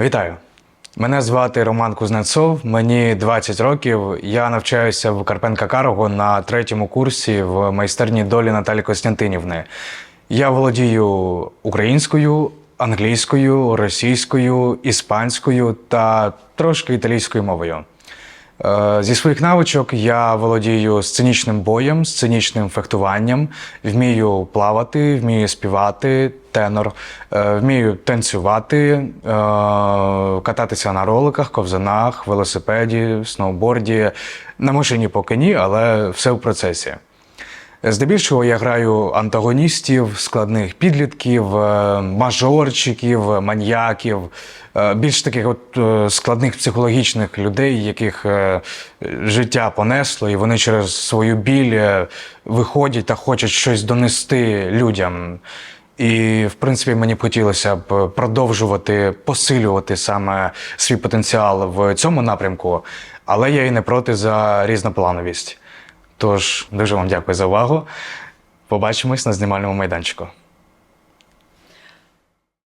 Вітаю! Мене звати Роман Кузнецов, мені 20 років. Я навчаюся в Карпенка Карого на третьому курсі в майстерні долі Наталі Костянтинівни. Я володію українською, англійською, російською, іспанською та трошки італійською мовою. Е, Зі своїх навичок я володію сценічним боєм, сценічним фехтуванням, вмію плавати, вмію співати, тенор, е, вмію танцювати, е, кататися на роликах, ковзанах, велосипеді, сноуборді. На машині поки ні, але все в процесі. Здебільшого я граю антагоністів, складних підлітків, е, мажорчиків, маньяків, е, більш таких от е, складних психологічних людей, яких життя понесло, і вони через свою біль виходять та хочуть щось донести людям. І, в принципі, мені б хотілося б продовжувати посилювати саме свій потенціал в цьому напрямку, але я і не проти за різноплановість. Тож дуже вам дякую за увагу. Побачимось на знімальному майданчику.